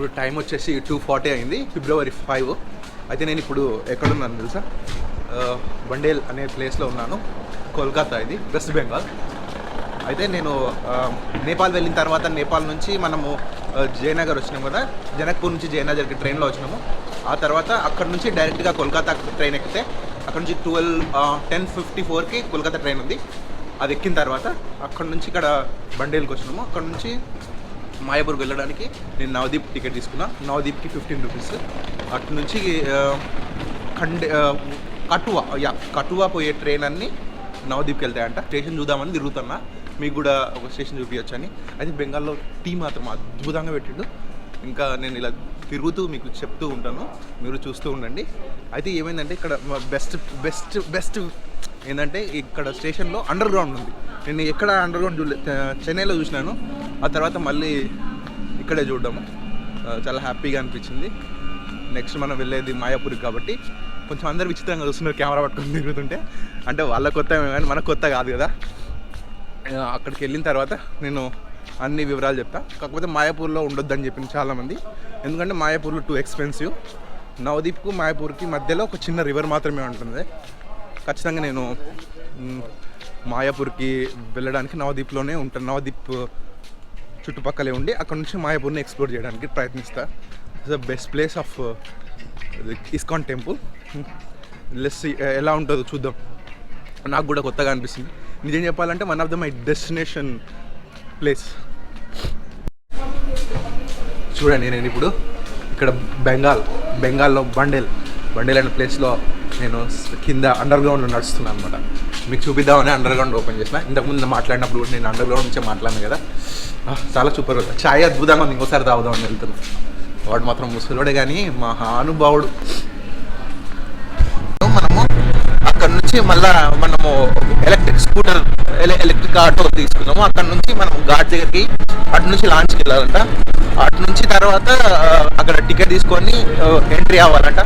ఇప్పుడు టైం వచ్చేసి two forty అయింది ఫిబ్రవరి ఫైవ్. అయితే నేను ఇప్పుడు ఎక్కడున్నాను తెలుసా? బండేల్ అనే ప్లేస్లో ఉన్నాను. కోల్కతా ఇది వెస్ట్ బెంగాల్. అయితే నేను నేపాల్ వెళ్ళిన తర్వాత నేపాల్ నుంచి మనము జయనగర్ వచ్చినాము కదా? జనక్పూర్ నుంచి జయనగర్కి ట్రైన్లో వచ్చినాము. ఆ తర్వాత అక్కడ నుంచి డైరెక్ట్గా కోల్కతా ట్రైన్ ఎక్కితే అక్కడ నుంచి ట్వెల్వ్ టెన్ ఫిఫ్టీ ఫోర్కి కోల్కతా ట్రైన్ ఉంది. అది ఎక్కిన తర్వాత అక్కడ నుంచి ఇక్కడ బండేల్కి వచ్చినాము. అక్కడ నుంచి మాయాపూర్కి వెళ్ళడానికి నేను నవదీప్ టికెట్ తీసుకున్నా. నవదీప్కి ఫిఫ్టీన్ రూపీస్. అటు నుంచి కండే ఖండే కటువా యా కటువా పోయే ట్రైన్ అన్ని నవదీప్కి వెళ్తాయంట. స్టేషన్ చూద్దామని తిరుగుతున్నా. మీకు కూడా ఒక స్టేషన్ చూపించచ్చు అని అయితే బెంగాల్లో టీ మాత్రం అద్భుతంగా పెట్టిండు. ఇంకా నేను ఇలా తిరుగుతూ మీకు చెప్తూ ఉంటాను. మీరు చూస్తూ ఉండండి. అయితే ఏమైందంటే ఇక్కడ బెస్ట్ బెస్ట్ బెస్ట్ ఏంటంటే ఇక్కడ స్టేషన్లో అండర్ గ్రౌండ్ ఉంది. నేను ఎక్కడ అండర్ గ్రౌండ్ చూడలే చెన్నైలో చూసినాను. ఆ తర్వాత మళ్ళీ ఇక్కడే చూడడము. చాలా హ్యాపీగా అనిపించింది. నెక్స్ట్ మనం వెళ్ళేది మాయాపూర్కి కాబట్టి కొంచెం అందరు విచిత్రంగా చూస్తున్నారు కెమెరా పట్టుకొని తిరుగుతుంటే. అంటే వాళ్ళ కొత్త కానీ మనకు కొత్త కాదు కదా. అక్కడికి వెళ్ళిన తర్వాత నేను అన్ని వివరాలు చెప్తా. కాకపోతే మాయాపూర్లో ఉండొద్దని చెప్పింది చాలామంది. ఎందుకంటే మాయాపూర్లో టూ ఎక్స్పెన్సివ్ నవదీప్కు మాయాపూర్కి మధ్యలో ఒక చిన్న రివర్ మాత్రమే ఉంటుంది. ఖచ్చితంగా నేను మాయాపూర్కి వెళ్ళడానికి నవదీప్లోనే ఉంటాను నవదీప్ చుట్టుపక్కలే ఉండి అక్కడ నుంచి మాయాపూర్ని ఎక్స్ప్లోర్ చేయడానికి ప్రయత్నిస్తా. The best place of ISKCON temple less ఎలా ఉంటుందో చూద్దాం. నాకు కూడా కొత్తగా అనిపిస్తుంది. నిజం చెప్పాలంటే one of the my destination place చూడండి నేను ఇప్పుడు ఇక్కడ బెంగాల్ బెంగాల్లో బండేల్. బండెల్ అనే ప్లేస్లో నేను కింద అండర్ గ్రౌండ్లో నడుస్తున్నాను అనమాట మీకు చూపిద్దామని అండర్ గ్రౌండ్ ఓపెన్ చేసిన ఇంతకుముందు మాట్లాడినప్పుడు కూడా నేను అండర్ గ్రౌండ్ నుంచే మాట్లాడాను కదా. చాలా సూపర్ ఛాయ్ అద్భుతంగా ఉంది. ఇంకోసారి తాగుదామని వెళ్తున్నాను వాడు మాత్రం ముసలోడే కానీ మహానుభావుడు మనము అక్కడ నుంచి మళ్ళా మనము ఎలక్ట్రిక్ స్కూటర్ ఎలక్ట్రిక్ ఆటో తీసుకున్నాము. అక్కడ నుంచి మనం ఘాట్ దగ్గరికి అటు నుంచి లాంచ్కి వెళ్ళాలంట. అటు నుంచి తర్వాత అక్కడ టికెట్ తీసుకొని ఎంట్రీ అవ్వాలంట.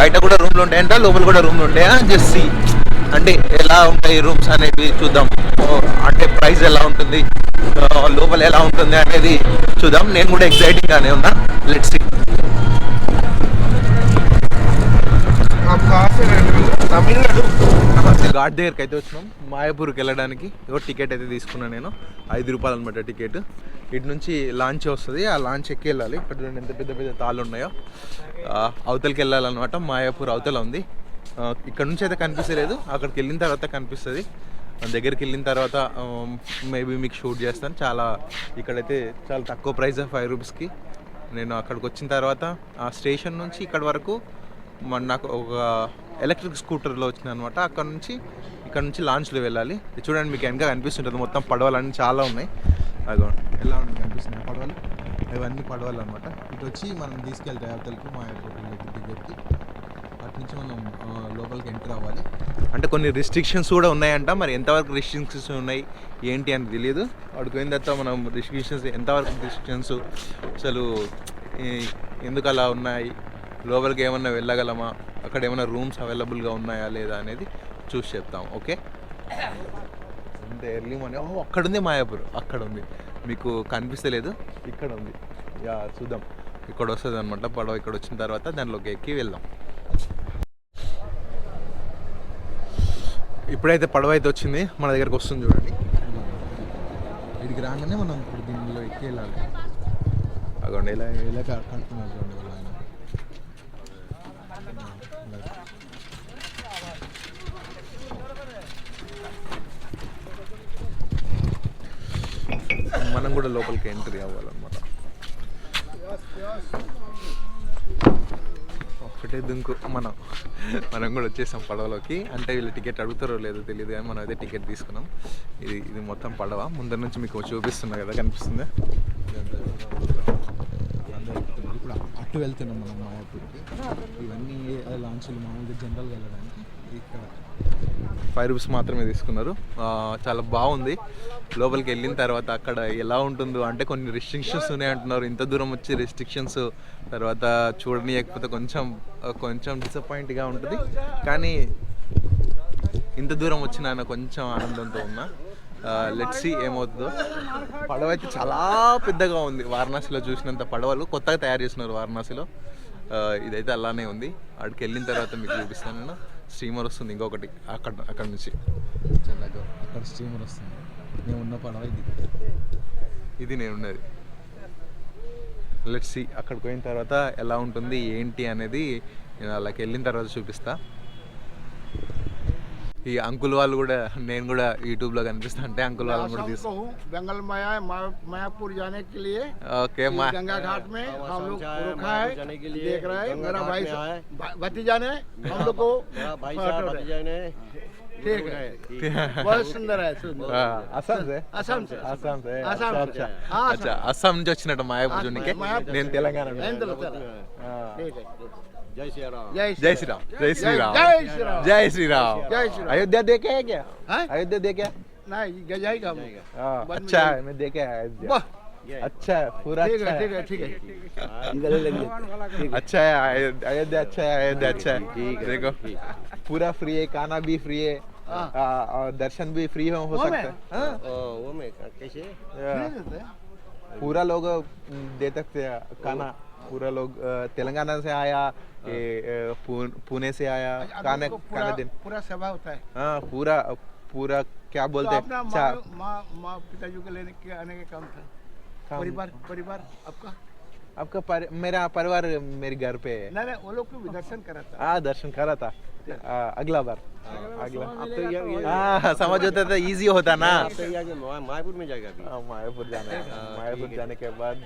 బయట కూడా రూమ్లు ఉంటాయంట లోపల కూడా రూమ్లు ఉంటాయా? జస్ట్ అంటే ఎలా ఉంటాయి రూమ్స్ అనేవి చూద్దాం. అంటే ప్రైస్ ఎలా ఉంటుంది? లోపల ఎలా ఉంటుంది అనేది చూద్దాం. నేను కూడా ఎక్సైటింగ్ గానే ఉన్నా లెట్స్ సి తమిళనాడు. ఘాట్ దగ్గరికి అయితే వచ్చినాం. మాయాపూర్కి వెళ్ళడానికి. ఏదో టికెట్ అయితే తీసుకున్నాను నేను. ఐదు రూపాయలు అనమాట టికెట్. ఇటు నుంచి లాంచ్ వస్తుంది. ఆ లాంచ్ ఎక్కి వెళ్ళాలి. ఇక్కడ ఎంత పెద్ద పెద్ద తాళ్ళు ఉన్నాయో. అవతలకి వెళ్ళాలన్నమాట. మాయాపూర్ అవతల ఉంది. ఇక్కడ నుంచి అయితే కనిపిస్తలేదు. అక్కడికి వెళ్ళిన తర్వాత కనిపిస్తుంది. దగ్గరికి వెళ్ళిన తర్వాత మేబీ మీకు షూట్ చేస్తాను. చాలా ఇక్కడైతే చాలా తక్కువ ప్రైస్ ఫైవ్ రూపీస్కి నేను అక్కడికి వచ్చిన తర్వాత ఆ స్టేషన్ నుంచి ఇక్కడ వరకు మన నాకు ఒక ఎలక్ట్రిక్ స్కూటర్లో వచ్చిన అనమాట అక్కడ నుంచి ఇక్కడ నుంచి లాంచ్లో వెళ్ళాలి. చూడండి మీకు వెనక కనిపిస్తుంటుంది. మొత్తం పడవలన్నీ చాలా ఉన్నాయి. అదో ఎలా ఉంది కనిపిస్తున్నాయి పడవలు? ఇవన్నీ పడవలు అనమాట ఇటు వచ్చి మనం తీసుకెళ్తాయి అవతలకి మా యొక్క దగ్గరికి నుంచి మనం లోపలికి ఎంటర్ అవ్వాలి. అంటే కొన్ని రిస్ట్రిక్షన్స్ కూడా ఉన్నాయంట. మరి ఎంతవరకు రిస్ట్రిక్షన్స్ ఉన్నాయి? ఏంటి అని తెలియదు. అక్కడికి పోయిన తర్వాత మనం రిస్ట్రిక్షన్స్ ఎంతవరకు రిస్ట్రిక్షన్స్ అసలు ఎందుకు అలా ఉన్నాయి? లోపలికి ఏమన్నా వెళ్ళగలమా? అక్కడ ఏమైనా రూమ్స్ అవైలబుల్గా ఉన్నాయా లేదా అనేది చూసి చెప్తాం. ఓకే? అంత ఎర్లీ మార్నింగ్ ఓ అక్కడ ఉంది మాయాపూర్. అక్కడ ఉంది మీకు కనిపిస్తలేదు. ఇక్కడ ఉంది యా చూద్దాం. ఇక్కడ వస్తుంది అనమాట పడవ ఇక్కడ వచ్చిన తర్వాత దానిలోకి ఎక్కి వెళ్దాం. ఇప్పుడైతే పడవ అయితే వచ్చింది. మన దగ్గరకు వస్తుంది చూడండి. ఇడికి రాగానే మనం ఇప్పుడు దీనిలో ఎక్కి వెళ్ళాలి అగోండి ఇలా ఇలా కడుతున్నారు చూడండి ఆయన. మనం కూడా లోపలికి ఎంట్రీ అవ్వాలన్నమాట. ఒకటే దుంకు. మనం మనం కూడా వచ్చేసాం పడవలోకి. అంటే వీళ్ళు టికెట్ అడుగుతారో లేదో తెలియదు కానీ మనం అయితే టికెట్ తీసుకున్నాం. ఇది ఇది మొత్తం పడవ. ముందర నుంచి మీకు చూపిస్తున్నా కదా కనిపిస్తుందా ఇదంతా అందరూ ఎక్కుతున్నారు. ఇప్పుడు అటు వెళ్తున్నాం మనం మాయాపూర్కి ఇవన్నీ లాంచ్లు మామూలుగా జనరల్గా వెళ్ళడానికి ఇక్కడ. ఫైవ్ రూపీస్ మాత్రమే తీసుకున్నారు. చాలా బాగుంది. లోపలికి వెళ్ళిన తర్వాత అక్కడ ఎలా ఉంటుందో అంటే కొన్ని రిస్ట్రిక్షన్స్ ఉన్నాయి అంటున్నారు. ఇంత దూరం వచ్చి రిస్ట్రిక్షన్స్ తర్వాత చూడనీయకపోతే కొంచెం కొంచెం డిసప్పాయింట్గా ఉంటుంది. కానీ ఇంత దూరం వచ్చిన కొంచెం ఆనందంతో ఉన్నా. లెట్ సి ఏమవుతుందో. పడవ అయితే చాలా పెద్దగా ఉంది. వారణాసిలో చూసినంత పడవలు కొత్తగా తయారు చేస్తున్నారు వారణాసిలో. ఇదైతే అలానే ఉంది. అక్కడికి వెళ్ళిన తర్వాత మీకు చూపిస్తాను నేను. స్టీమర్ వస్తుంది ఇంకొకటి. అక్కడ అక్కడ నుంచి. చిన్నగా అక్కడ స్టీమర్ వస్తుంది. నేను ఉన్న పడవ ఇది. ఇది నేను ఉన్నది. లెట్ సి అక్కడికి పోయిన తర్వాత ఎలా ఉంటుంది ఏంటి అనేది నేను అలాకి వెళ్ళిన తర్వాత చూపిస్తా. ఈ అంకుల్ వాళ్ళు కూడా నేను కూడా యూట్యూబ్లో కనిపిస్తా అంటే అంకుల్ వాళ్ళని కూడా शाम తీసు को हूँ बंगल माया मा- मायापुर जाने के लिए ఓకే మా गंगा घाट में हवा हम लोग समझा है, रुका मायापुर है जाने के लिए देख रहे हैं गंगा मेरा घाट भाई में आए। भा- भतीजा ने हम लोग को मेरा भाई फोटो साहब है। भतीजा ने ठीक है ठीक बहुत सुंदर है सुंदर అస్సాం సే असम से అస్సాం సే అస్సాం అచ్చా, से। అచ్చా. हाँ, అచ్చా అస్సాం నుంచి వచ్చినట్టు మాయాపూర్ చూడనికి మాయాపూర్. నేను తెలంగాణ నుంచి. नहीं तो है। जय श्री राम। जय श्री राम। जय श्री राम। जय श्री राम। जय श्री राम। अयोध्या देखे है क्या? हाँ? अयोध्या देखे नहीं हाँ, अच्छा है मैं देखे अच्छा है अच्छा है पूरा अच्छा है। ठीक है अच्छा है अयोध्या अच्छा है अयोध्या हाँ, अच्छा है। ठीक है देखो पूरा फ्री है खाना भी फ्री है और दर्शन भी फ्री हो सकता है। वो में कैसे? पूरा लोग दे सकते हैं खाना पूरा लोग तेलंगाना से आया ये, पुणे से आया खाने खाने पूरा दिन। पूरा सेवा होता है। हाँ पूरा पूरा क्या तो बोलते हैं माँ चार माँ माँ पिताजी को लेने के आने का काम था। परिवार परिवार आपका? आपका पर, मेरा परिवार मेरे घर पे है नहीं नहीं वो लोग को भी दर्शन करा था हाँ दर्शन करा था आ, अगला बार अगला अब तो ये ये- हाँ समझ होता था इजी होता ना अब तो ये आगे मा- मायापुर में जाएगा अभी हाँ, मायापुर जाना है हाँ, मायापुर ठीक है। जाने के बाद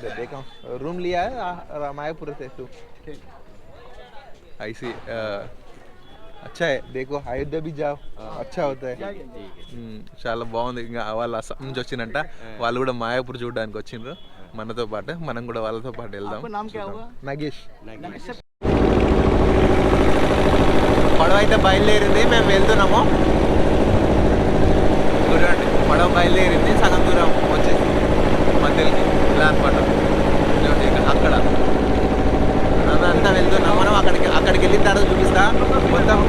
दे- देखा हूँ रूम लिया है आ, रा- मायापुर से तू ठीक ऐसी आ, अच्छा है देखो अयोध्या भी जाओ अच्छा होता है जाएंगे। ठीक है ఉమ్, చాలా బాగుంది ఇంకా వాళ్ళు అస్సాం నుంచి వచ్చిందంట వాళ్ళు కూడా మాయాపూర్ చూడడానికి వచ్చిండ్రు మనతో పాటు మనం కూడా వాళ్ళతో పాటు వెళ్దాం. నగేష్. పడవ అయితే బయలుదేరింది మేము వెళ్తున్నాము. చూడండి పడవ బయలుదేరింది సగం దూరం వచ్చేసి మధ్యలోకి ఇలా అనమాట అక్కడ. అంతా వెళ్తున్నాం మనం అక్కడికి అక్కడికి వెళ్ళిన తర్వాత చూపిస్తా. మొత్తం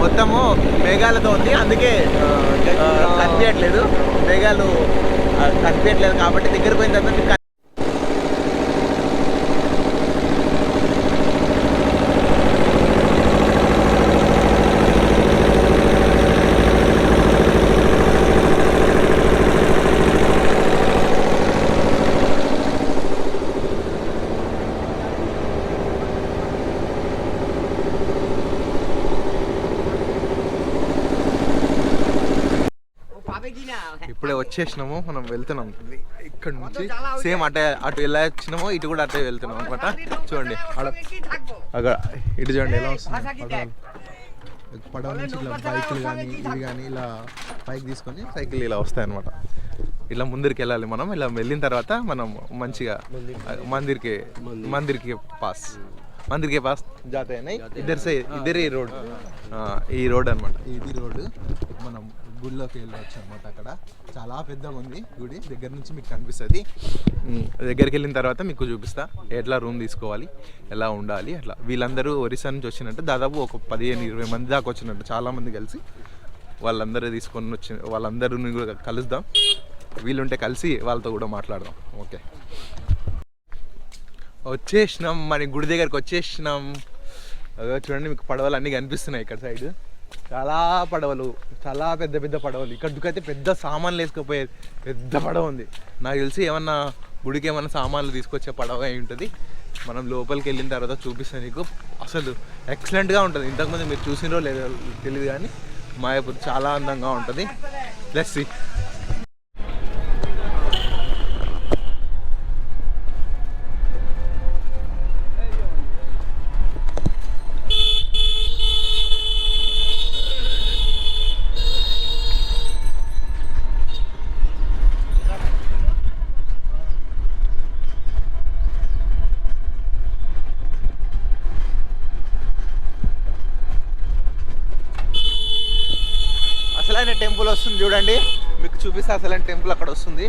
మొత్తము మేఘాలతో ఉంది. అందుకే కనిపించట్లేదు. మేఘాలు కనిపించట్లేదు కాబట్టి దగ్గర పోయిన తర్వాత మీకు ఇప్పుడే వచ్చేసినాము మనం వెళ్తున్నాం. ఇక్కడ నుంచి సేమ్ అటే అటు ఎలా వచ్చినామో ఇటు కూడా అటే వెళ్తున్నాం అనమాట. చూడండి అక్కడ ఇటు చూడండి ఎలా వస్తుంది. పడవ నుంచి ఇలా బైకులు కానీ ఇది కానీ ఇలా పైకి తీసుకొని సైకిల్ ఇలా వస్తాయి అనమాట. ఇలా ముందరికి వెళ్ళాలి మనం. ఇలా వెళ్ళిన తర్వాత మనం మంచిగా మందిర్కి. మందిర్కి పాస్. మందిర్కి పాస్ జాతే నై ఇద్దరు సై ఇద్దరే ఈ రోడ్ ఈ రోడ్ అనమాట. ఇది రోడ్. మనం గుడిలోకి వెళ్ళవచ్చు అనమాట అక్కడ. చాలా పెద్దగా ఉంది గుడి దగ్గర నుంచి మీకు కనిపిస్తుంది. దగ్గరికి వెళ్ళిన తర్వాత మీకు చూపిస్తా. ఎట్లా రూమ్ తీసుకోవాలి ఎలా ఉండాలి అట్లా. వీళ్ళందరూ ఒరిస్సా నుంచి వచ్చినట్టు దాదాపు ఒక పదిహేను ఇరవై మంది దాకా వచ్చినట్టు చాలామంది కలిసి వాళ్ళందరూ తీసుకొని వచ్చి వాళ్ళందరిని కూడా కలుద్దాం. వీళ్ళుంటే కలిసి వాళ్ళతో కూడా మాట్లాడదాం. ఓకే. వచ్చేసినాం. మన గుడి దగ్గరికి వచ్చేసినాం. చూడండి మీకు పడవలు అన్నీ కనిపిస్తున్నాయి ఇక్కడ సైడ్. చాలా పడవలు చాలా పెద్ద పెద్ద పడవలు. ఇక్కడికైతే పెద్ద సామాన్లు వేసుకుపోయేది పెద్ద పడవ ఉంది. నాకు తెలిసి ఏమన్నా గుడికి ఏమన్నా సామాన్లు తీసుకొచ్చే పడవ అయి ఉంటుంది. మనం లోపలికి వెళ్ళిన తర్వాత చూపిస్తాను నీకు. అసలు ఎక్సలెంట్గా ఉంటుంది. ఇంతకుముందు మీరు చూసినో లేదో తెలియదు కానీ మాయాపూర్ చాలా అందంగా ఉంటుంది. ప్లస్ టెంపుల్ వస్తుంది చూడండి. మీకు చూపిస్తే అసలు టెంపుల్ అక్కడ వస్తుంది.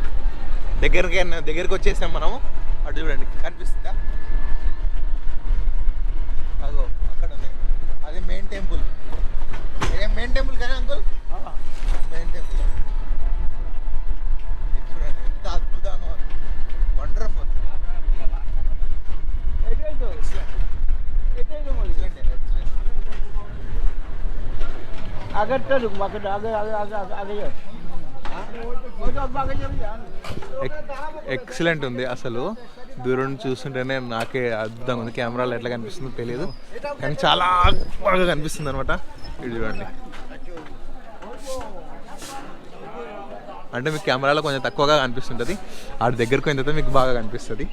దగ్గరికి దగ్గరికి వచ్చేసాం మనము. అటు చూడండి కనిపిస్తుందా? అగో అక్కడ ఉంది. అది మెయిన్ టెంపుల్. ఎక్సలెంట్ ఉంది అసలు. దూరం చూస్తుంటేనే నాకే అద్భుతంగా ఉంది. కెమెరాలో ఎట్లా కనిపిస్తుందో తెలియదు కానీ చాలా బాగా కనిపిస్తుంది అనమాట ఇది చూడండి. అంటే మీకు కెమెరాలో కొంచెం తక్కువగా కనిపిస్తుంటుంది. ఆడి దగ్గరకు అయిన తర్వాత మీకు బాగా కనిపిస్తుంది.